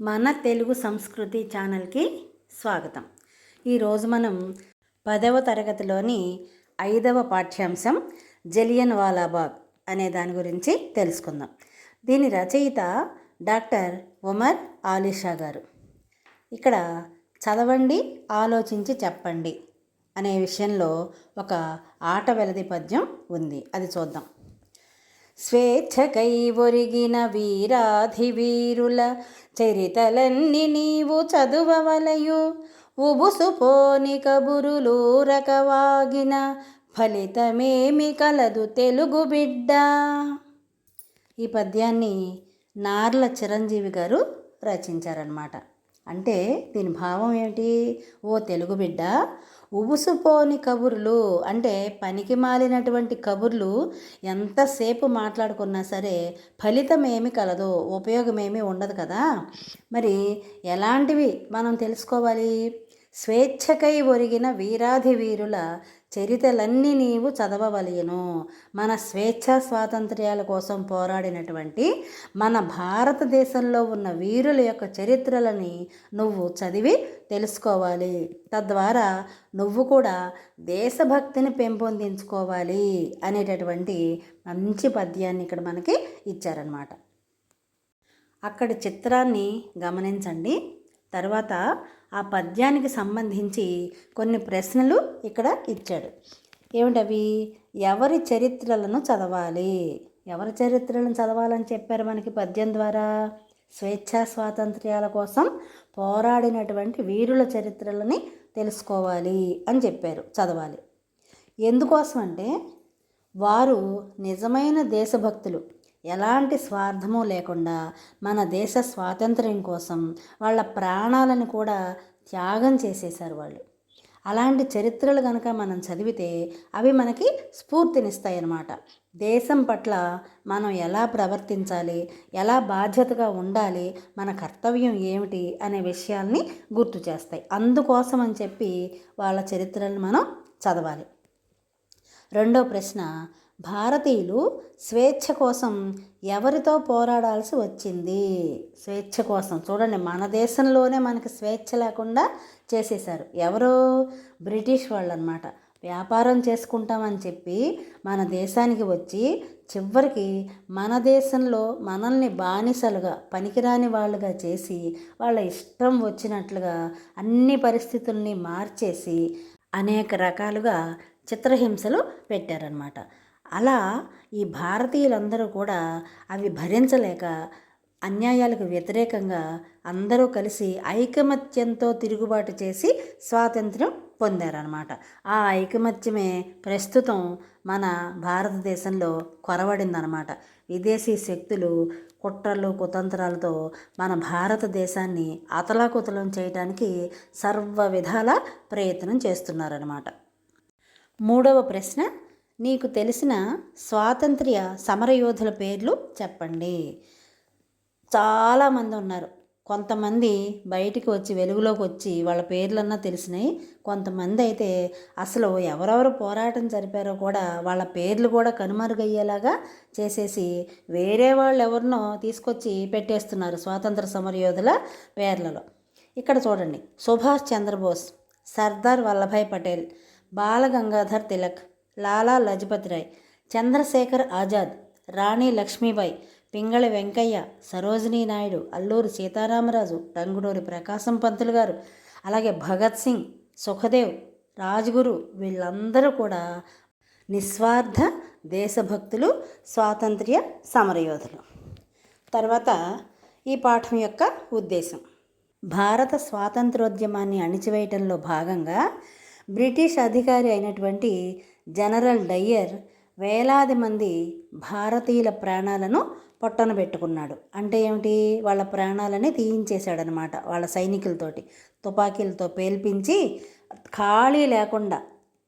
మన తెలుగు సంస్కృతి ఛానల్కి స్వాగతం. ఈరోజు మనం పదవ తరగతిలోని ఐదవ పాఠ్యాంశం జలియన్ వాలాబాగ్ అనే దాని గురించి తెలుసుకుందాం. దీని రచయిత డాక్టర్ ఉమర్ ఆలిషా గారు. ఇక్కడ చదవండి ఆలోచించి చెప్పండి అనే విషయంలో ఒక ఆట వెలది పద్యం ఉంది. అది చూద్దాం. స్వేచ్ఛకై ఒరిగిన వీరాధి వీరుల చరితలన్నీ నీవు చదువవలయు. ఉబుసుపోని కబురులు రకవాగిన ఫలితమేమి కలదు తెలుగు బిడ్డ. ఈ పద్యాన్ని నార్ల చిరంజీవి గారు రచించారనమాట అంటే దీని భావం ఏమిటి? ఓ తెలుగు బిడ్డ ఉబుసుపోని కబుర్లు అంటే పనికి మాలినటువంటి కబుర్లు ఎంతసేపు మాట్లాడుకున్నా సరే ఫలితం ఏమి కలదు ఉపయోగమేమి ఉండదు కదా. మరి ఎలాంటివి మనం తెలుసుకోవాలి? స్వేచ్ఛకై ఒరిగిన వీరాధి వీరుల చరితలన్నీ నీవు చదవవలయను. మన స్వేచ్ఛ స్వాతంత్ర్యాల కోసం పోరాడినటువంటి మన భారతదేశంలో ఉన్న వీరుల యొక్క చరిత్రలని నువ్వు చదివి తెలుసుకోవాలి. తద్వారా నువ్వు కూడా దేశభక్తిని పెంపొందించుకోవాలి అనేటటువంటి మంచి పద్యాన్ని ఇక్కడ మనకి ఇచ్చారనమాట అక్కడి చిత్రాన్ని గమనించండి. తర్వాత ఆ పద్యానికి సంబంధించి కొన్ని ప్రశ్నలు ఇక్కడ ఇచ్చాడు. ఏమిటవి? ఎవరి చరిత్రలను చదవాలి? ఎవరి చరిత్రలను చదవాలని చెప్పారు మనకి పద్యం ద్వారా? స్వేచ్ఛా స్వాతంత్ర్యాల కోసం పోరాడినటువంటి వీరుల చరిత్రలని తెలుసుకోవాలి అని చెప్పారు చదవాలి. ఎందుకోసం అంటే వారు నిజమైన దేశభక్తులు. ఎలాంటి స్వార్థము లేకుండా మన దేశ స్వాతంత్ర్యం కోసం వాళ్ళ ప్రాణాలను కూడా త్యాగం చేసేశారు వాళ్ళు. అలాంటి చరిత్రలు కనుక మనం చదివితే అవి మనకి స్ఫూర్తినిస్తాయి అన్నమాట దేశం పట్ల మనం ఎలా ప్రవర్తించాలి ఎలా బాధ్యతగా ఉండాలి మన కర్తవ్యం ఏమిటి అనే విషయాల్ని గుర్తు చేస్తాయి. అందుకోసం అని చెప్పి వాళ్ళ చరిత్రలను మనం చదవాలి. రెండో ప్రశ్న భారతీయులు స్వేచ్ఛ కోసం ఎవరితో పోరాడాల్సి వచ్చింది? స్వేచ్ఛ కోసం. చూడండి మన దేశంలోనే మనకి స్వేచ్ఛ లేకుండా చేసేశారు. ఎవరు బ్రిటిష్ వాళ్ళు అనమాట వ్యాపారం చేసుకుంటామని చెప్పి మన దేశానికి వచ్చి చివరికి మన దేశంలో మనల్ని బానిసలుగా పనికిరాని వాళ్ళుగా చేసి వాళ్ళ ఇష్టం వచ్చినట్లుగా అన్ని పరిస్థితుల్ని మార్చేసి అనేక రకాలుగా చిత్రహింసలు పెట్టారనమాట. అలా ఈ భారతీయులందరూ కూడా అవి భరించలేక అన్యాయాలకు వ్యతిరేకంగా అందరూ కలిసి ఐకమత్యంతో తిరుగుబాటు చేసి స్వాతంత్ర్యం పొందారనమాట ఆ ఐకమత్యమే ప్రస్తుతం మన భారతదేశంలో కొరవడిందనమాట విదేశీ శక్తులు కుట్రలు కుతంత్రాలతో మన భారతదేశాన్ని అతలాకుతలం చేయడానికి సర్వ విధాల ప్రయత్నం చేస్తున్నారనమాట మూడవ ప్రశ్న నీకు తెలిసిన స్వాతంత్ర్య సమరయోధుల పేర్లు చెప్పండి. చాలామంది ఉన్నారు. కొంతమంది బయటికి వచ్చి వెలుగులోకి వచ్చి వాళ్ళ పేర్లన్నా తెలిసినాయి. కొంతమంది అయితే అసలు ఎవరెవరు పోరాటం జరిపారో కూడా వాళ్ళ పేర్లు కూడా కనుమరుగయ్యేలాగా చేసేసి వేరే వాళ్ళు ఎవరినో తీసుకొచ్చి పెట్టేస్తున్నారు స్వాతంత్ర సమరయోధుల పేర్లలో. ఇక్కడ చూడండి. సుభాష్ చంద్రబోస్ సర్దార్ వల్లభాయ్ పటేల్ బాలగంగాధర్ తిలక్ లాలా లజపతి రాయ్ చంద్రశేఖర్ ఆజాద్ రాణి లక్ష్మీబాయి పింగళి వెంకయ్య సరోజినీ నాయుడు అల్లూరి సీతారామరాజు టంగుడూరి ప్రకాశం పంతులు గారు అలాగే భగత్ సింగ్ సుఖదేవ్ రాజ్గురు వీళ్ళందరూ కూడా నిస్వార్థ దేశభక్తులు స్వాతంత్ర్య సమరయోధులు. తర్వాత ఈ పాఠం యొక్క ఉద్దేశం. భారత స్వాతంత్రోద్యమాన్ని అణిచివేయటంలో భాగంగా బ్రిటిష్ అధికారి అయినటువంటి జనరల్ డయ్యర్ వేలాది మంది భారతీయుల ప్రాణాలను పొట్టన పెట్టుకున్నాడు. అంటే ఏమిటి? వాళ్ళ ప్రాణాలని తీయించేశాడనమాట వాళ్ళ సైనికులతోటి. తుపాకీలతో పేల్పించి ఖాళీ లేకుండా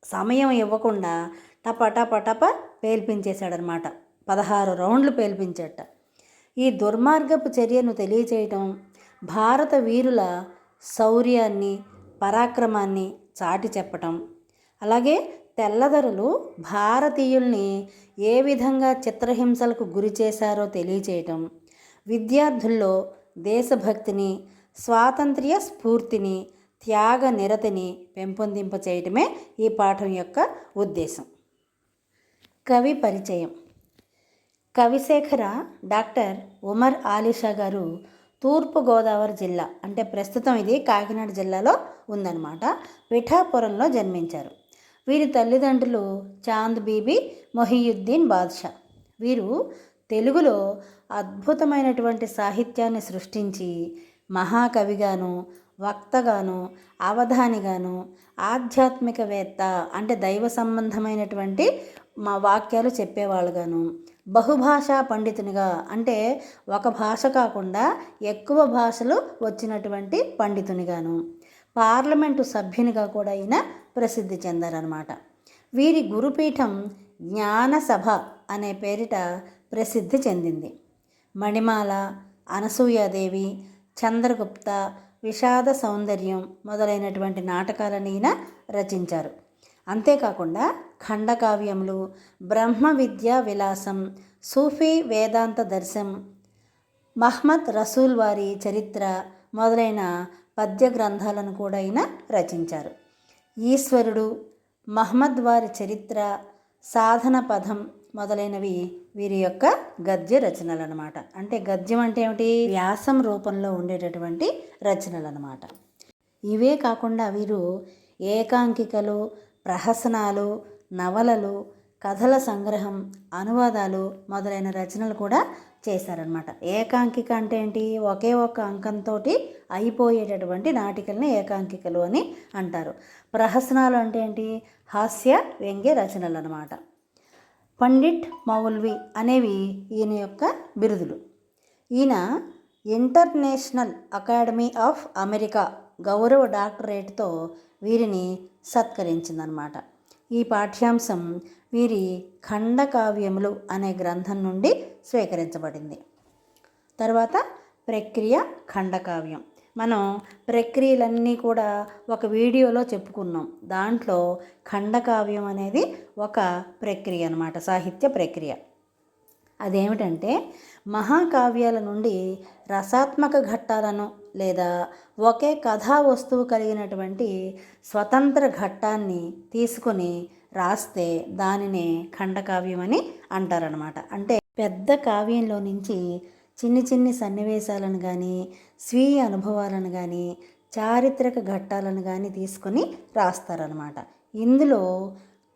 సమయం ఇవ్వకుండా టప టప టప పేల్పించేశాడనమాట. పదహారు రౌండ్లు పేల్పించట. ఈ దుర్మార్గపు చర్యను తెలియచేయటం భారత వీరుల శౌర్యాన్ని పరాక్రమాన్ని చాటి చెప్పటం అలాగే తెల్లదొరలు భారతీయుల్ని ఏ విధంగా చిత్రహింసలకు గురి చేశారో తెలియచేయటం విద్యార్థుల్లో దేశభక్తిని స్వాతంత్ర్య స్ఫూర్తిని త్యాగ నిరతిని పెంపొందింప చేయటమే ఈ పాఠం యొక్క ఉద్దేశం. కవి పరిచయం. కవిశేఖర డాక్టర్ ఉమర్ ఆలీషా గారు తూర్పుగోదావరి జిల్లా అంటే ప్రస్తుతం ఇది కాకినాడ జిల్లాలో ఉందన్నమాట పిఠాపురంలో జన్మించారు. వీరి తల్లిదండ్రులు చాంద్ బీబీ మొహియుద్దీన్ బాద్షా. వీరు తెలుగులో అద్భుతమైనటువంటి సాహిత్యాన్ని సృష్టించి మహాకవిగాను వక్తగాను అవధానిగాను ఆధ్యాత్మికవేత్త అంటే దైవ సంబంధమైనటువంటి మా వాక్యాలు చెప్పేవాళ్ళుగాను. బహుభాషా పండితునిగా అంటే ఒక భాష కాకుండా ఎక్కువ భాషలు వచ్చినటువంటి పండితునిగాను. పార్లమెంటు సభ్యునిగా కూడా ఈయన ప్రసిద్ధి చెందారనమాట వీరి గురుపీఠం జ్ఞానసభ అనే పేరిట ప్రసిద్ధి చెందింది. మణిమాల అనసూయాదేవి చంద్రగుప్త విషాద సౌందర్యం మొదలైనటువంటి నాటకాలను ఈయన రచించారు. అంతేకాకుండా ఖండకావ్యములు బ్రహ్మ విద్యా విలాసం సూఫీ వేదాంత దర్శం మహ్మద్ రసూల్ వారి చరిత్ర మొదలైన పద్య గ్రంథాలను కూడా ఆయన రచించారు. ఈశ్వరుడు మహమ్మద్ వారి చరిత్ర సాధన పదం మొదలైనవి వీరి యొక్క గద్య రచనలు అనమాట అంటే గద్యం అంటే ఏమిటి? వ్యాసం రూపంలో ఉండేటటువంటి రచనలు అనమాట ఇవే కాకుండా వీరు ఏకాంకికలు ప్రహసనాలు నవలలు కథల సంగ్రహం అనువాదాలు మొదలైన రచనలు కూడా చేశారనమాట ఏకాంకిక అంటే ఏంటి? ఒకే ఒక అంకంతో అయిపోయేటటువంటి నాటికల్ని ఏకాంకికలు అని అంటారు. ప్రహసనాలు అంటే ఏంటి? హాస్య వ్యంగ్య రచనలు అనమాట పండిట్ మౌల్వి అనేవి ఈయన యొక్క బిరుదులు. ఈయన ఇంటర్నేషనల్ అకాడమీ ఆఫ్ అమెరికా గౌరవ డాక్టరేట్తో వీరిని సత్కరించిందనమాట ఈ పాఠ్యాంశం వీరి ఖండకావ్యములు అనే గ్రంథం నుండి స్వీకరించబడింది. తర్వాత ప్రక్రియ ఖండకావ్యం. మనం ప్రక్రియలన్నీ కూడా ఒక వీడియోలో చెప్పుకున్నాం. దాంట్లో ఖండకావ్యం అనేది ఒక ప్రక్రియ అనమాట సాహిత్య ప్రక్రియ. అదేమిటంటే మహాకావ్యాల నుండి రసాత్మక ఘట్టాలను లేదా ఒకే కథా వస్తువు కలిగినటువంటి స్వతంత్ర ఘట్టాన్ని తీసుకొని రాస్తే దానినే ఖండకావ్యం అని అంటారనమాట అంటే పెద్ద కావ్యంలో నుంచి చిన్ని చిన్ని సన్నివేశాలను కానీ స్వీయ అనుభవాలను కానీ చారిత్రక ఘట్టాలను కానీ తీసుకొని రాస్తారనమాట ఇందులో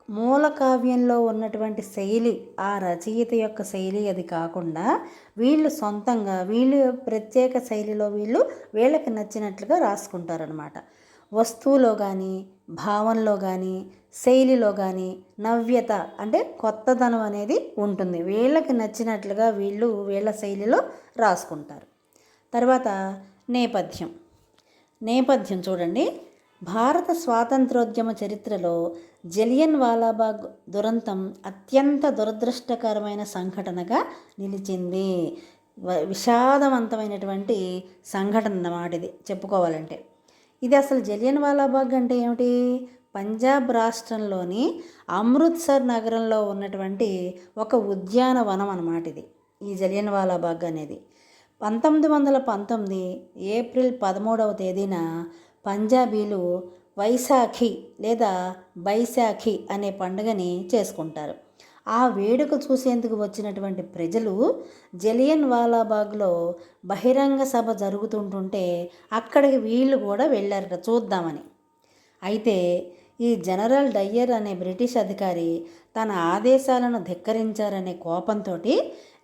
మూల కావ్యంలో ఉన్నటువంటి శైలి ఆ రచయిత యొక్క శైలి అది కాకుండా వీళ్ళు సొంతంగా వీళ్ళు ప్రత్యేక శైలిలో వీళ్ళు వీళ్ళకి నచ్చినట్లుగా రాసుకుంటారనమాట వస్తువులో కానీ భావంలో కానీ శైలిలో కానీ నవ్యత అంటే కొత్తదనం అనేది ఉంటుంది. వీళ్ళకి నచ్చినట్లుగా వీళ్ళు వీళ్ళ శైలిలో రాసుకుంటారు. తర్వాత నేపథ్యం. నేపథ్యం చూడండి. భారత స్వాతంత్రోద్యమ చరిత్రలో జలియన్ వాలాబాగ్ దురంతం అత్యంత దురదృష్టకరమైన సంఘటనగా నిలిచింది. విషాదవంతమైనటువంటి సంఘటన అన్నమాట ఇది. చెప్పుకోవాలంటే. ఇది అసలు జలియన్ వాలాబాగ్ అంటే ఏమిటి? పంజాబ్ రాష్ట్రంలోని అమృత్సర్ నగరంలో ఉన్నటువంటి ఒక ఉద్యానవనం అన్నమాట ఇది ఈ జలియన్ వాలాబాగ్ అనేది. పంతొమ్మిది వందల పంతొమ్మిది ఏప్రిల్ పదమూడవ తేదీన పంజాబీలు వైశాఖి లేదా బైశాఖి అనే పండుగని చేసుకుంటారు. ఆ వేడుక చూసేందుకు వచ్చినటువంటి ప్రజలు జలియన్ వాలాబాగ్లో బహిరంగ సభ జరుగుతుంటుంటే అక్కడికి వీళ్ళు కూడా వెళ్ళారట చూద్దామని. అయితే ఈ జనరల్ డయ్యర్ అనే బ్రిటిష్ అధికారి తన ఆదేశాలను ధిక్కరించారనే కోపంతో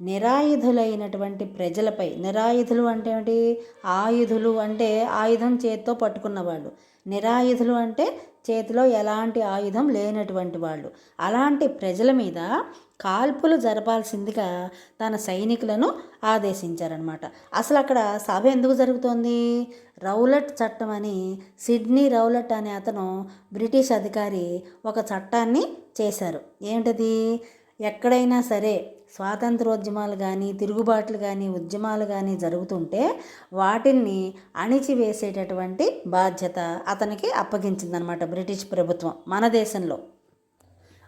నిరాయుధులైనటువంటి ప్రజలపై నిరాయుధులు అంటే ఏమిటి? ఆయుధులు అంటే ఆయుధం చేత్తో పట్టుకున్న వాళ్ళు నిరాయుధులు అంటే చేతిలో ఎలాంటి ఆయుధం లేనటువంటి వాళ్ళు. అలాంటి ప్రజల మీద కాల్పులు జరపాల్సిందిగా తన సైనికులను ఆదేశించారనమాట అసలు అక్కడ సభ ఎందుకు జరుగుతోంది? రౌలట్ చట్టం అని సిడ్నీ రౌలట్ అనే అతను బ్రిటిష్ అధికారి ఒక చట్టాన్ని చేశారు. ఏంటది? ఎక్కడైనా సరే స్వాతంత్రోద్యమాలు కానీ తిరుగుబాట్లు కానీ ఉద్యమాలు కానీ జరుగుతుంటే వాటిని అణిచివేసేటటువంటి బాధ్యత అతనికి అప్పగించిందనమాట బ్రిటిష్ ప్రభుత్వం మన దేశంలో.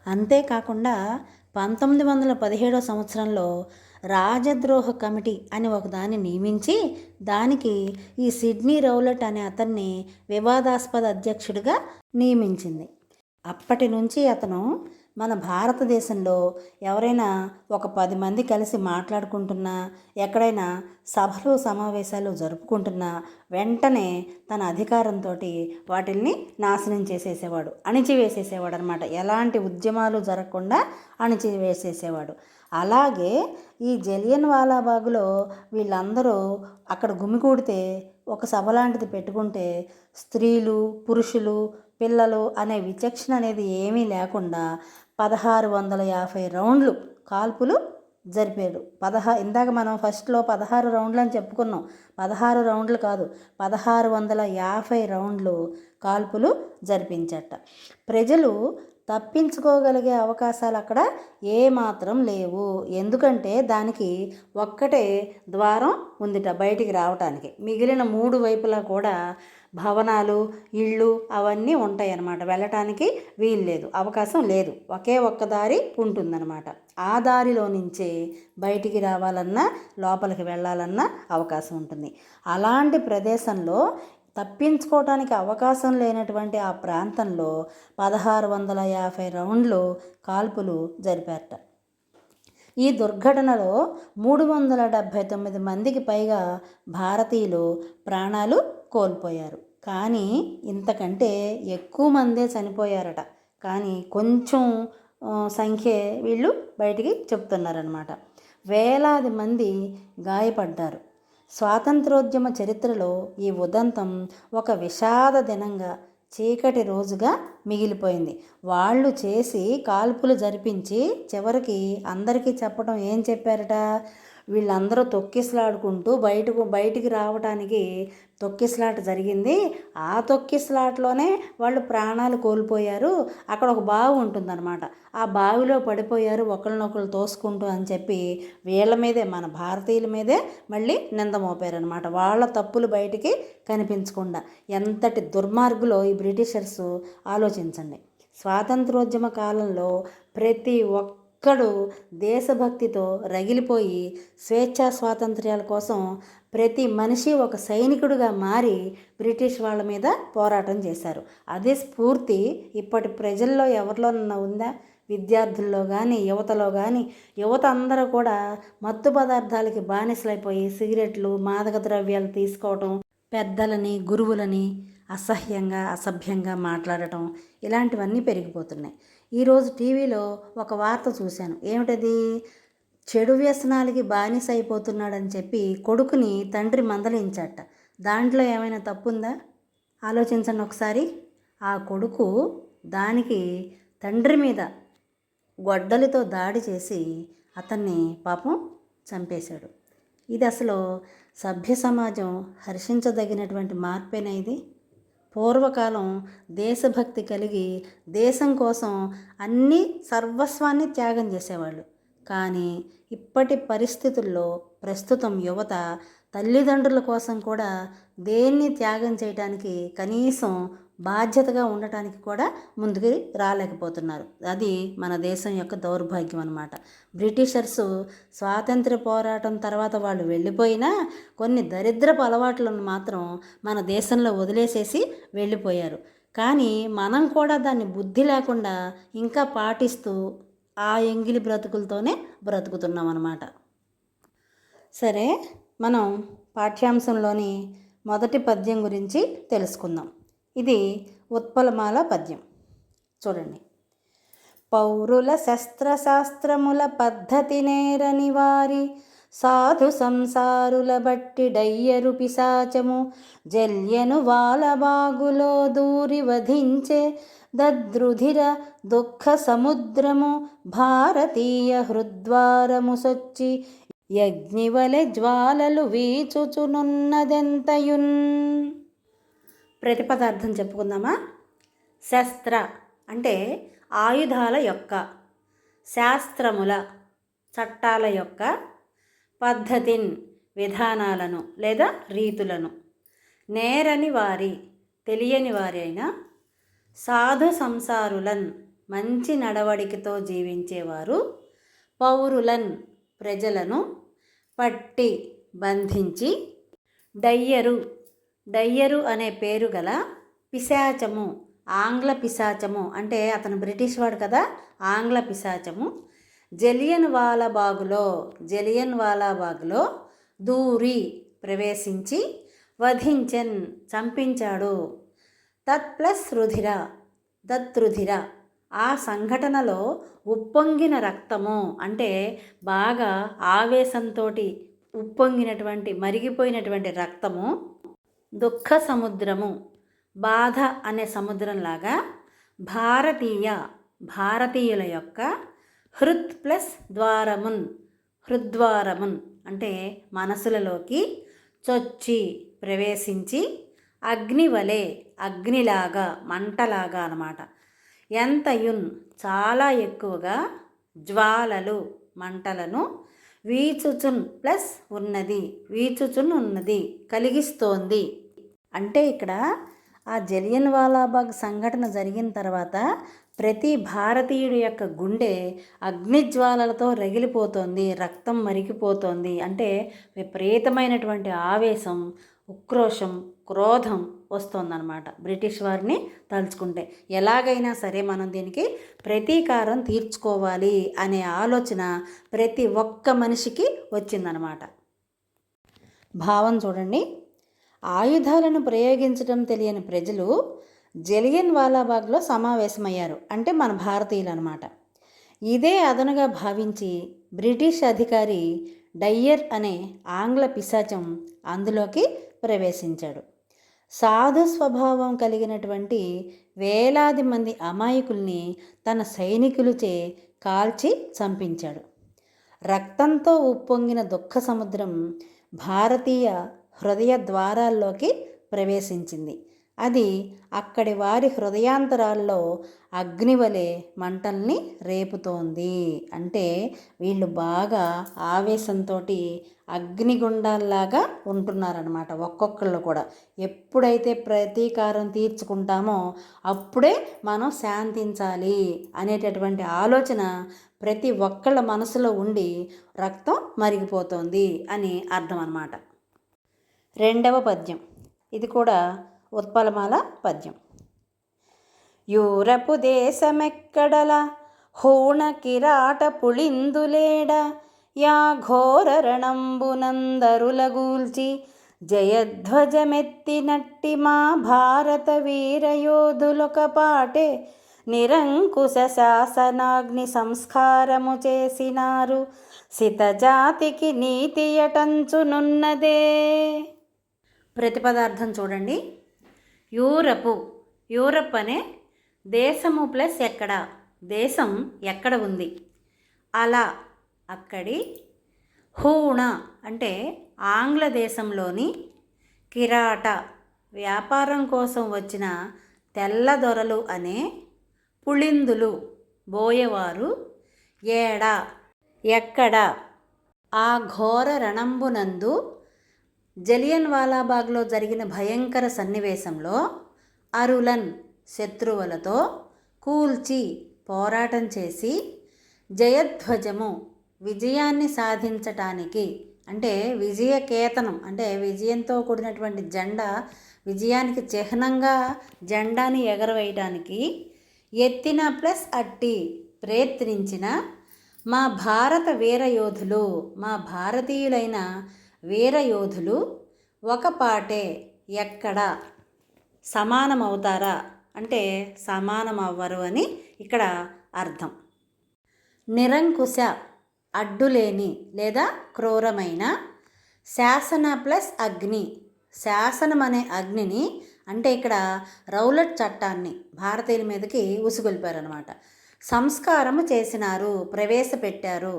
అంతేకాకుండా పంతొమ్మిది వందల పదిహేడో సంవత్సరంలో రాజద్రోహ కమిటీ అని ఒక దాన్ని నియమించి దానికి ఈ సిడ్నీ రౌలట్ అనే అతన్ని వివాదాస్పద అధ్యక్షుడిగా నియమించింది. అప్పటి నుంచి అతను మన భారతదేశంలో ఎవరైనా ఒక పది మంది కలిసి మాట్లాడుకుంటున్నా ఎక్కడైనా సభలు సమావేశాలు జరుపుకుంటున్నా వెంటనే తన అధికారంతో వాటిల్ని నాశనం చేసేసేవాడు అణిచివేసేసేవాడు అనమాట ఎలాంటి ఉద్యమాలు జరగకుండా అణిచివేసేసేవాడు. అలాగే ఈ జలియన్ వాలాబాగ్లో వీళ్ళందరూ అక్కడ గుమికూడితే ఒక సభ లాంటిది పెట్టుకుంటే స్త్రీలు పురుషులు పిల్లలు అనే విచక్షణ అనేది ఏమీ లేకుండా పదహారు వందల యాభై రౌండ్లు కాల్పులు జరిపాడు పదహా ఇందాక మనం ఫస్ట్లో పదహారు రౌండ్లు అని చెప్పుకున్నాం. పదహారు రౌండ్లు కాదు పదహారు వందల యాభై రౌండ్లు కాల్పులు జరిపించట. ప్రజలు తప్పించుకోగలిగే అవకాశాలు అక్కడ ఏమాత్రం లేవు. ఎందుకంటే దానికి ఒక్కటే ద్వారం ఉందిట బయటికి రావటానికి. మిగిలిన మూడు వైపులా కూడా భవనాలు ఇళ్ళు అవన్నీ ఉంటాయి అన్నమాట వెళ్ళటానికి వీలు లేదు అవకాశం లేదు. ఒకే ఒక్క దారి ఉంటుందన్నమాట. ఆ దారిలో నుంచే బయటికి రావాలన్నా లోపలికి వెళ్ళాలన్నా అవకాశం ఉంటుంది. అలాంటి ప్రదేశంలో తప్పించుకోవటానికి అవకాశం లేనటువంటి ఆ ప్రాంతంలో పదహారు వందల యాభై రౌండ్లు కాల్పులు జరిపారట. ఈ దుర్ఘటనలో మూడు వందల డెబ్భై తొమ్మిది మందికి పైగా భారతీయులు ప్రాణాలు కోల్పోయారు. కానీ ఇంతకంటే ఎక్కువ మందే చనిపోయారట. కానీ కొంచెం సంఖ్య వీళ్ళు బయటికి చెప్తున్నారనమాట వేలాది మంది గాయపడ్డారు. స్వాతంత్రోద్యమ చరిత్రలో ఈ ఉదంతం ఒక విషాద దినంగా చీకటి రోజుగా మిగిలిపోయింది. వాళ్ళు చేసి కాల్పులు జరిపించి చివరికి అందరికీ చెప్పడం ఏం చెప్పారట? వీళ్ళందరూ తొక్కిసలాడుకుంటూ బయటకు బయటికి రావడానికి తొక్కిసలాట జరిగింది. ఆ తొక్కిసలాటలోనే వాళ్ళు ప్రాణాలు కోల్పోయారు. అక్కడ ఒక బావి ఉంటుందన్నమాట. ఆ బావిలో పడిపోయారు ఒకరినొకరు తోసుకుంటూ అని చెప్పి వీళ్ళ మీదే మన భారతీయుల మీదే మళ్ళీ నింద మోపారనమాట వాళ్ళ తప్పులు బయటికి కనిపించకుండా. ఎంతటి దుర్మార్గులో ఈ బ్రిటిషర్స్ ఆలోచించండి. స్వాతంత్రోద్యమ కాలంలో ప్రతి ఒక్క ఒక్కడు దేశభక్తితో రగిలిపోయి స్వేచ్ఛా స్వాతంత్ర్యాల కోసం ప్రతి మనిషి ఒక సైనికుడిగా మారి బ్రిటిష్ వాళ్ళ మీద పోరాటం చేశారు. అదే స్ఫూర్తి ఇప్పటి ప్రజల్లో ఎవరిలోనన్నా ఉందా? విద్యార్థుల్లో కానీ యువతలో కానీ యువత అందరూ కూడా మత్తు పదార్థాలకి బానిసలైపోయి సిగరెట్లు మాదక ద్రవ్యాలు తీసుకోవటం పెద్దలని గురువులని అసహ్యంగా అసభ్యంగా మాట్లాడటం ఇలాంటివన్నీ పెరిగిపోతున్నాయి. ఈరోజు టీవీలో ఒక వార్త చూశాను. ఏమిటది? చెడు వ్యసనాలకి బానిస అయిపోతున్నాడని చెప్పి కొడుకుని తండ్రి మందలించట. దాంట్లో ఏమైనా తప్పుందా? ఆలోచించండి ఒకసారి. ఆ కొడుకు దానికి తండ్రి మీద గొడ్డలితో దాడి చేసి అతన్ని పాపం చంపేశాడు. ఇది అసలు సభ్య సమాజం హర్షించదగినటువంటి మార్పేనా ఇది? పూర్వకాలం దేశభక్తి కలిగి దేశం కోసం అన్ని సర్వస్వాన్ని త్యాగం చేసేవాళ్ళు. కానీ ఇప్పటి పరిస్థితుల్లో ప్రస్తుతం యువత తల్లిదండ్రుల కోసం కూడా దేన్ని త్యాగం చేయడానికి కనీసం బాధ్యతగా ఉండటానికి కూడా ముందుకు రాలేకపోతున్నారు. అది మన దేశం యొక్క దౌర్భాగ్యం అనమాట బ్రిటిషర్స్ స్వాతంత్ర పోరాటం తర్వాత వాళ్ళు వెళ్ళిపోయినా కొన్ని దరిద్రపు అలవాట్లను మాత్రం మన దేశంలో వదిలేసేసి వెళ్ళిపోయారు. కానీ మనం కూడా దాన్ని బుద్ధి లేకుండా ఇంకా పాటిస్తూ ఆ ఎంగిలి బ్రతుకులతోనే బ్రతుకుతున్నాం అన్నమాట. సరే మనం పాఠ్యాంశంలోని మొదటి పద్యం గురించి తెలుసుకుందాం. ఇది ఉత్పలమాల పద్యం. చూడండి. పౌరుల శస్త్రశాస్త్రముల పద్ధతి నేరని వారి సాధు సంసారుల బట్టి డయ్యరు పిశాచము. జల్యను వాలబాగులో దూరి వధించే దద్రుధిర దుఃఖ సముద్రము భారతీయ హృద్వారము సొచ్చి యజ్ఞివలె జ్వాలలు వీచుచునున్నదెంతయున్? ప్రతిపదార్థం చెప్పుకుందామా? శస్త్ర అంటే ఆయుధాల యొక్క శాస్త్రముల చట్టాల యొక్క పద్ధతిన్ విధానాలను లేదా రీతులను. నేరని వారి తెలియని వారి అయినా సాధు సంసారులన్ మంచి నడవడికతో జీవించేవారు పౌరులన్ ప్రజలను పట్టి బంధించి డయ్యరు. డయ్యరు అనే పేరు గల పిశాచము ఆంగ్ల పిశాచము అంటే అతను బ్రిటిష్ వాడు కదా ఆంగ్ల పిశాచము. జలియన్ వాలాబాగులో జలియన్ వాలాబాగులో దూరి ప్రవేశించి వధించన్ చంపించాడు. తత్ ప్లస్ రుధిర దత్రుధిర ఆ సంఘటనలో ఉప్పొంగిన రక్తము అంటే బాగా ఆవేశంతో ఉప్పొంగినటువంటి మరిగిపోయినటువంటి రక్తము దుఃఖ సముద్రము బాధ అనే సముద్రంలాగా భారతీయ భారతీయుల యొక్క హృత్ ప్లస్ ద్వారమున్ హృద్వారమున్ అంటే మనసులలోకి చొచ్చి ప్రవేశించి అగ్నివలే అగ్నిలాగా మంటలాగా అన్నమాట ఎంతయున్ చాలా ఎక్కువగా జ్వాలలు మంటలను వీచుచున్ ప్లస్ ఉన్నది వీచుచున్ ఉన్నది కలిగిస్తోంది. అంటే ఇక్కడ ఆ జలియన్ వాలాబాగ్ సంఘటన జరిగిన తర్వాత ప్రతి భారతీయుడి యొక్క గుండె అగ్నిజ్వాలలతో రగిలిపోతోంది రక్తం మరిగిపోతోంది. అంటే విపరీతమైనటువంటి ఆవేశం ఉక్రోషం క్రోధం వస్తుందన్నమాట. బ్రిటిష్ వారిని తలుచుకుంటే ఎలాగైనా సరే మనం దీనికి ప్రతీకారం తీర్చుకోవాలి అనే ఆలోచన ప్రతి ఒక్క మనిషికి వచ్చిందనమాట భావం చూడండి. ఆయుధాలను ప్రయోగించడం తెలియని ప్రజలు జలియన్ వాలాబాగ్లో సమావేశమయ్యారు. అంటే మన భారతీయులు అనమాట ఇదే అదనుగా భావించి బ్రిటిష్ అధికారి డయ్యర్ అనే ఆంగ్ల పిశాచం అందులోకి ప్రవేశించాడు. సాధు స్వభావం కలిగినటువంటి వేలాది మంది అమాయకుల్ని తన సైనికులచే కాల్చి చంపించాడు. రక్తంతో ఉప్పొంగిన దుఃఖ సముద్రం భారతీయ హృదయ ద్వారాల్లోకి ప్రవేశించింది. అది అక్కడి వారి హృదయాంతరాల్లో అగ్నివలే మంటల్ని రేపుతోంది. అంటే వీళ్ళు బాగా ఆవేశంతో అగ్నిగుండాల్లాగా ఉంటున్నారనమాట ఒక్కొక్కళ్ళు కూడా. ఎప్పుడైతే ప్రతీకారం తీర్చుకుంటామో అప్పుడే మనం శాంతించాలి అనేటటువంటి ఆలోచన ప్రతి ఒక్కళ్ళ మనసులో ఉండి రక్తం మరిగిపోతుంది అని అర్థం అనమాట రెండవ పద్యం. ఇది కూడా ఉత్పలమాల పద్యం. యూరపు దేశమెక్కడల హూణ కిరాట పుళిందులేడ యా ఘోరరణంబునందరులగూల్చి జయధ్వజమెత్తినట్టి మా భారత వీరయోధులొక పాటే నిరంకుశ శాసనాగ్ని సంస్కారము చేసినారు సితజాతికి నీతి అటంచునున్నదే ప్రతిపదార్థం చూడండి. యూరపు యూరప్ అనే దేశము ప్లస్ ఎక్కడ? దేశం ఎక్కడ ఉంది? అలా అక్కడి హూణ అంటే ఆంగ్ల దేశంలోని కిరాట వ్యాపారం కోసం వచ్చిన తెల్లదొరలు అనే పుళిందులు బోయవారు ఏడ ఎక్కడ? ఆ ఘోర రణంబునందు జలియన్ వాలాబాగ్లో జరిగిన భయంకర సన్నివేశంలో అరులన్ శత్రువులతో కూల్చి పోరాటం చేసి జయధ్వజము విజయాన్ని సాధించటానికి అంటే విజయకేతనం అంటే విజయంతో కూడినటువంటి జెండా విజయానికి చిహ్నంగా జెండాని ఎగరవేయడానికి ఎత్తిన ప్లస్ అట్టి ప్రయత్నించిన మా భారత వీరయోధులు మా భారతీయులైన వీరయోధులు ఒక పాటే ఎక్కడ సమానమవుతారా? అంటే సమానమవ్వరు అని ఇక్కడ అర్థం. నిరంకుశ అడ్డులేని లేదా క్రూరమైన శాసన ప్లస్ అగ్ని. శాసనం అనే అగ్నిని అంటే ఇక్కడ రౌలట్ చట్టాన్ని భారతీయుల మీదకి ఉసుగొలిపారనమాట సంస్కారము చేసినారు ప్రవేశపెట్టారు.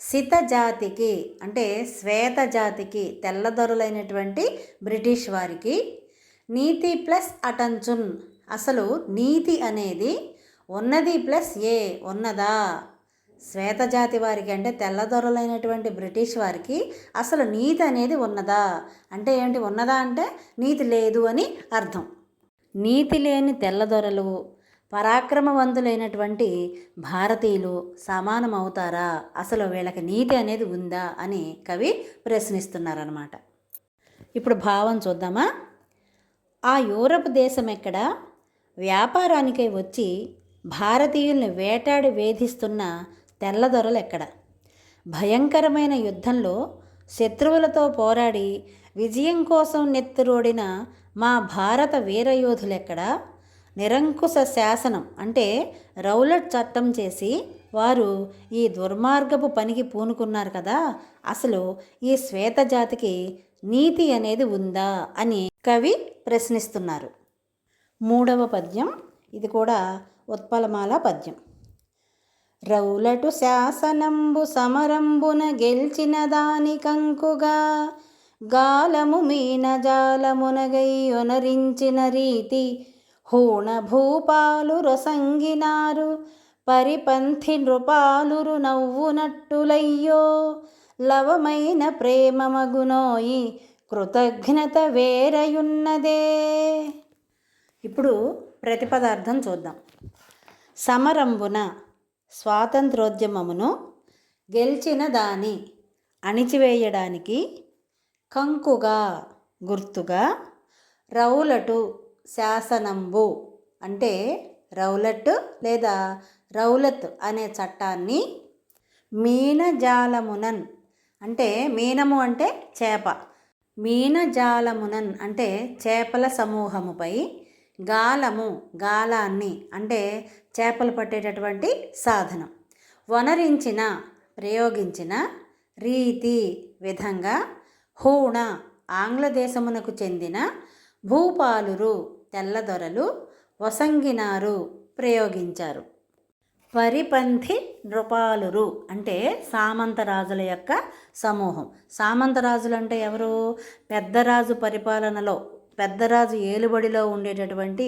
సిత జాతికి అంటే శ్వేత జాతికి తెల్లదొరలైనటువంటి బ్రిటిష్ వారికి నీతి ప్లస్ అటంచున్. అసలు నీతి అనేది ఉన్నది ప్లస్ ఏ ఉన్నదా? శ్వేతజాతి వారికి అంటే తెల్లదొరలైనటువంటి బ్రిటిష్ వారికి అసలు నీతి అనేది ఉన్నదా? అంటే ఏంటి? ఉన్నదా అంటే నీతి లేదు అని అర్థం. నీతి లేని తెల్లదొరలు పరాక్రమవంతులైనటువంటి భారతీయులు సమానం అవుతారా అసలు వీళ్ళకి నీతి అనేది ఉందా? అని కవి ప్రశ్నిస్తున్నారనమాట ఇప్పుడు భావం చూద్దామా? ఆ యూరప్ దేశం ఎక్కడ? వ్యాపారానికై వచ్చి భారతీయుల్ని వేటాడి వేధిస్తున్న తెల్లదొరలు ఎక్కడ? భయంకరమైన యుద్ధంలో శత్రువులతో పోరాడి విజయం కోసం నెత్తురోడిన మా భారత వీరయోధులెక్కడ నిరంకుశ శాసనం అంటే రౌలట్ చట్టం చేసి వారు ఈ దుర్మార్గపు పనికి పూనుకున్నారు కదా అసలు ఈ శ్వేత జాతికి నీతి అనేది ఉందా అని కవి ప్రశ్నిస్తున్నారు. మూడవ పద్యం ఇది కూడా ఉత్పలమాల పద్యం. రౌలటు శాసనంబు సమరంబున గెల్చిన దాని కంకుగా గాలము మీనజాలమునగై ఒనరించిన రీతి హూణ భూపాలు రొసంగినారు పరిపంథి నృపాలురు నవ్వునట్టులయ్యో లవమైన ప్రేమమగునోయి కృతజ్ఞత వేరయున్నదే. ఇప్పుడు ప్రతిపదార్థం చూద్దాం. సమరంబున స్వాతంత్రోద్యమమును గెలిచిన దాని అణిచివేయడానికి కంకుగా గుర్తుగా రౌలటు శాసనంబు. అంటే రౌలట్ లేదా రౌలత్ అనే చట్టాన్ని మీనజాలమునన్ అంటే మీనము అంటే చేప. మీనజాలమునన్ అంటే చేపల సమూహముపై గాలము గాలాన్ని అంటే చేపలు పట్టేటటువంటి సాధనం. వనరించిన ప్రయోగించిన రీతి విధంగా హూణ ఆంగ్లదేశమునకు చెందిన భూపాలురు తెల్లదొరలు వసంగినారు ప్రయోగించారు. పరిపంథి నృపాలురు అంటే సామంతరాజుల యొక్క సమూహం. సామంతరాజులు అంటే ఎవరు? పెద్దరాజు పరిపాలనలో పెద్దరాజు ఏలుబడిలో ఉండేటటువంటి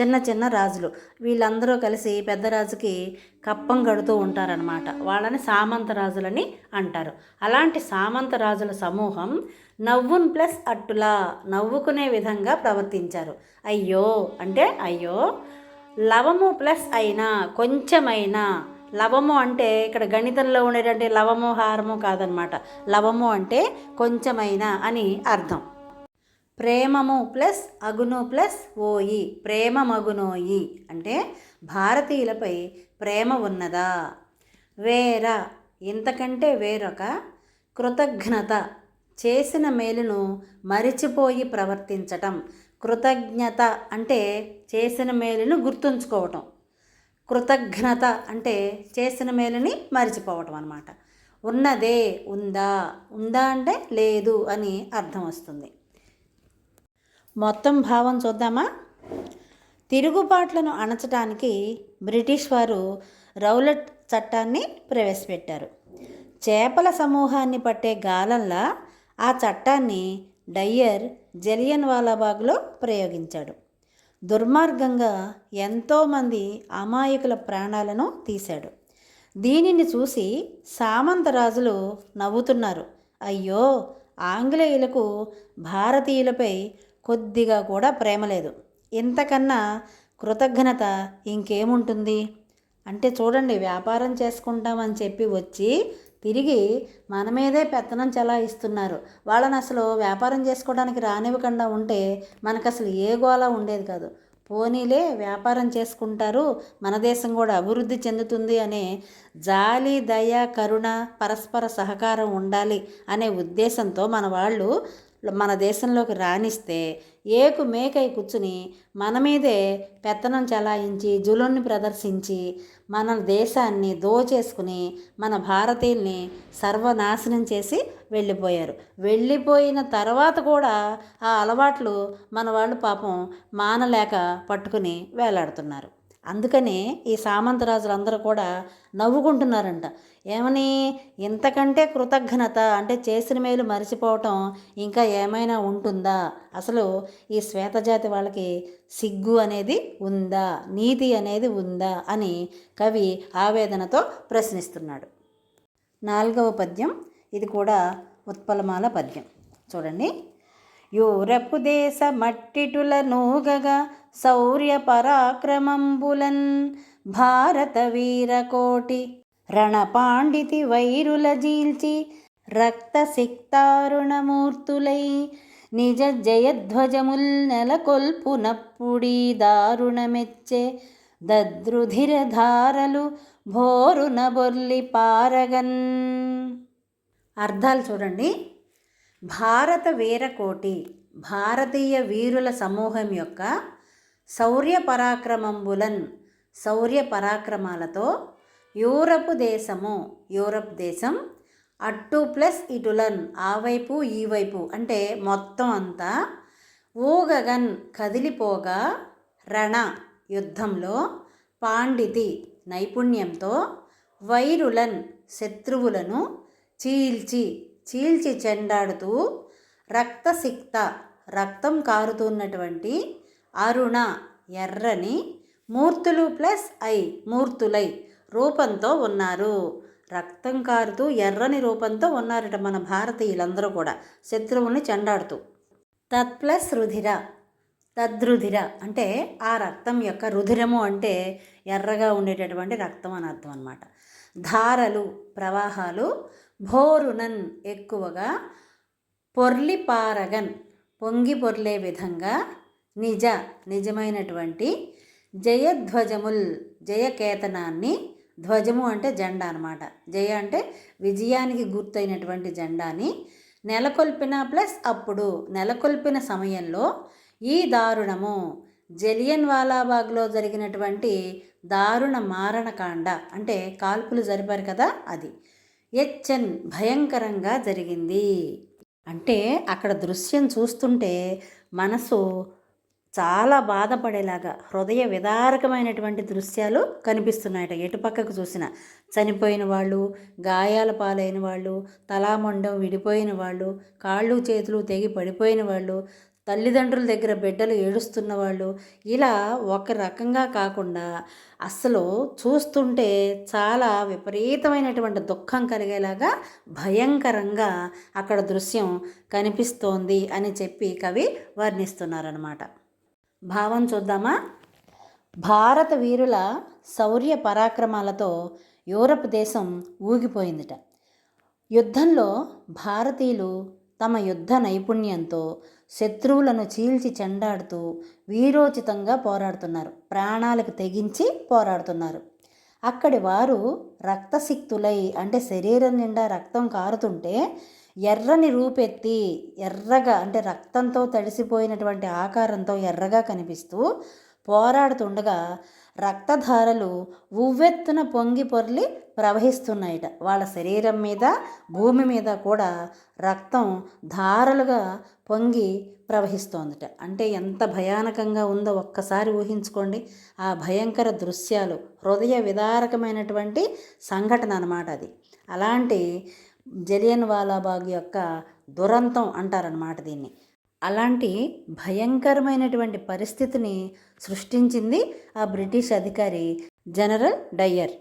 చిన్న చిన్న రాజులు. వీళ్ళందరూ కలిసి పెద్దరాజుకి కప్పం కడుతూ ఉంటారనమాట వాళ్ళని సామంతరాజులని అంటారు. అలాంటి సామంతరాజుల సమూహం నవ్వున్ ప్లస్ అట్టులా నవ్వుకునే విధంగా ప్రవర్తించారు. అయ్యో అంటే అయ్యో లవము ప్లస్ అయినా కొంచెమైనా లవము అంటే ఇక్కడ గణితంలో ఉండేటంటే లవము హారము కాదనమాట లవము అంటే కొంచెమైనా అని అర్థం. ప్రేమము ప్లస్ అగును ప్లస్ ఓయి. ప్రేమ మగునోయి అంటే భారతీయులపై ప్రేమ ఉన్నదా? వేర. ఇంతకంటే వేరొక కృతజ్ఞత. చేసిన మేలును మరిచిపోయి ప్రవర్తించటం. కృతజ్ఞత అంటే చేసిన మేలును గుర్తుంచుకోవటం. కృతజ్ఞత అంటే చేసిన మేలుని మరిచిపోవటం అనమాట ఉన్నదే ఉందా? ఉందా అంటే లేదు అని అర్థం వస్తుంది. మొత్తం భావం చూద్దామా? తిరుగుబాట్లను అణచడానికి బ్రిటిష్ వారు రౌలట్ చట్టాన్ని ప్రవేశపెట్టారు. చేపల సమూహాన్ని పట్టే గాలంలా ఆ చట్టాన్ని డయ్యర్ జలియన్ వాలాబాగ్లో ప్రయోగించాడు. దుర్మార్గంగా ఎంతోమంది అమాయకుల ప్రాణాలను తీశాడు. దీనిని చూసి సామంత రాజులు నవ్వుతున్నారు. అయ్యో ఆంగ్లేయులకు భారతీయులపై కొద్దిగా కూడా ప్రేమ లేదు. ఇంతకన్నా కృతజ్ఞత ఇంకేముంటుంది? అంటే చూడండి వ్యాపారం చేసుకుంటామని చెప్పి వచ్చి తిరిగి మన మీదే పెత్తనం చెలాయిస్తున్నారు. వాళ్ళని అసలు వ్యాపారం చేసుకోవడానికి రానివ్వకుండా ఉంటే మనకు అసలు ఏ గోళ ఉండేది కాదు. పోనీలే వ్యాపారం చేసుకుంటారు మన దేశం కూడా అభివృద్ధి చెందుతుంది అనే జాలి దయ కరుణ పరస్పర సహకారం ఉండాలి అనే ఉద్దేశంతో మన వాళ్ళు మన దేశంలోకి రాణిస్తే ఏకు మేకై కూర్చుని మన మీదే పెత్తనం చలాయించి జులుని ప్రదర్శించి మన దేశాన్ని దోచేసుకుని మన భారతీయుల్ని సర్వనాశనం చేసి వెళ్ళిపోయారు. వెళ్ళిపోయిన తర్వాత కూడా ఆ అలవాట్లు మన వాళ్ళు పాపం మానలేక పట్టుకుని వేలాడుతున్నారు. అందుకనే ఈ సామంతరాజులందరూ కూడా నవ్వుకుంటున్నారంట. ఏమని? ఇంతకంటే కృతజ్ఞత అంటే చేసిన మేలు మరిచిపోవటం ఇంకా ఏమైనా ఉంటుందా? అసలు ఈ శ్వేతజాతి వాళ్ళకి సిగ్గు అనేది ఉందా? నీతి అనేది ఉందా? అని కవి ఆవేదనతో ప్రశ్నిస్తున్నాడు. నాలుగవ పద్యం ఇది కూడా ఉత్పలమాల పద్యం. చూడండి. యూరపు దేశ మట్టిటుల నూగగా శౌర్య పరాక్రమంబులన్ భారత వీరకోటి రణపాండితి వైరుల జీల్చి రక్త సిక్తారుణమూర్తులై నిజ జయధ్వజముల్ నెలకొల్పునప్పుడీ దారుణమెచ్చే దద్రుధిరధారలు భోరున బొర్లి పారగన్. అర్థాలు చూడండి. భారత వీరకోటి భారతీయ వీరుల సమూహం యొక్క శౌర్య పరాక్రమంబులన్ శౌర్య పరాక్రమాలతో యూరపు దేశము యూరప్ దేశం అట్టు ప్లస్ ఇటులన్ ఆ వైపు ఈ వైపు అంటే మొత్తం అంతా ఊగగన్ కదిలిపోగా రణ యుద్ధంలో పాండితి నైపుణ్యంతో వైరులన్ శత్రువులను చీల్చి చీల్చి చెండాడుతూ రక్తసిక్త రక్తం కారుతున్నటువంటి అరుణ ఎర్రని మూర్తులు ప్లస్ ఐ మూర్తులై రూపంతో ఉన్నారు. రక్తం కారుతూ ఎర్రని రూపంతో ఉన్నారట మన భారతీయులందరూ కూడా. శత్రువుని చెండాడుతూ. తత్ ప్లస్ రుధిర తద్రుధిర అంటే ఆ రక్తం యొక్క రుధిరము అంటే ఎర్రగా ఉండేటటువంటి రక్తం అని అర్థం అనమాట ధారలు ప్రవాహాలు భోరునన్ ఎక్కువగా పొర్లి పారగన్ పొంగి పొర్లే విధంగా నిజ నిజమైనటువంటి జయధ్వజముల్ జయకేతనాన్ని ధ్వజము అంటే జెండా అనమాట జయ అంటే విజయానికి గుర్తైనటువంటి జెండాని నెలకొల్పిన ప్లస్ అప్పుడు నెలకొల్పిన సమయంలో ఈ దారుణము జలియన్ వాలాబాగ్లో జరిగినటువంటి దారుణ మారణకాండ అంటే కాల్పులు జరిపారు కదా అది. ఎచ్చన్ భయంకరంగా జరిగింది. అంటే అక్కడ దృశ్యం చూస్తుంటే మనసు చాలా బాధపడేలాగా హృదయ విదారకమైనటువంటి దృశ్యాలు కనిపిస్తున్నాయట. ఎటుపక్కకు చూసిన చనిపోయిన వాళ్ళు గాయాల పాలైన వాళ్ళు తలామండం విడిపోయిన వాళ్ళు కాళ్ళు చేతులు తెగి పడిపోయిన వాళ్ళు తల్లిదండ్రుల దగ్గర బిడ్డలు ఏడుస్తున్న వాళ్ళు ఇలా ఒక రకంగా కాకుండా అసలు చూస్తుంటే చాలా విపరీతమైనటువంటి దుఃఖం కలిగేలాగా భయంకరంగా అక్కడ దృశ్యం కనిపిస్తోంది అని చెప్పి కవి వర్ణిస్తున్నారనమాట భావం చూద్దామా? భారత వీరుల శౌర్య పరాక్రమాలతో యూరప్ దేశం ఊగిపోయిందిట. యుద్ధంలో భారతీయులు తమ యుద్ధ నైపుణ్యంతో శత్రువులను చీల్చి చెండాడుతూ వీరోచితంగా పోరాడుతున్నారు. ప్రాణాలకు తెగించి పోరాడుతున్నారు. అక్కడి వారు రక్తసిక్తులై అంటే శరీరం నిండా రక్తం కారుతుంటే ఎర్రని రూపెత్తి ఎర్రగా అంటే రక్తంతో తడిసిపోయినటువంటి ఆకారంతో ఎర్రగా కనిపిస్తూ పోరాడుతుండగా రక్తధారలు ఉవ్వెత్తున పొంగి పొర్లి ప్రవహిస్తున్నాయిట. వాళ్ళ శరీరం మీద భూమి మీద కూడా రక్తం ధారలుగా పొంగి ప్రవహిస్తోందిట. అంటే ఎంత భయానకంగా ఉందో ఒక్కసారి ఊహించుకోండి. ఆ భయంకర దృశ్యాలు హృదయ విదారకమైనటువంటి సంఘటన అనమాట అది. అలాంటి జలియన్ వాలాబాగ్ యొక్క దురంతం అంటారనమాట దీన్ని. అలాంటి భయంకరమైనటువంటి పరిస్థితిని సృష్టించింది ఆ బ్రిటిష్ అధికారి జనరల్ డయ్యర్.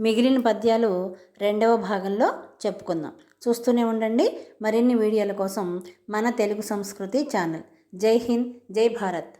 మిగిలిన పద్యాలు రెండవ భాగంలో చెప్పుకుందాం. చూస్తూనే ఉండండి మరిన్ని వీడియోల కోసం మన తెలుగు సంస్కృతి ఛానల్. జై హింద్ జై భారత్.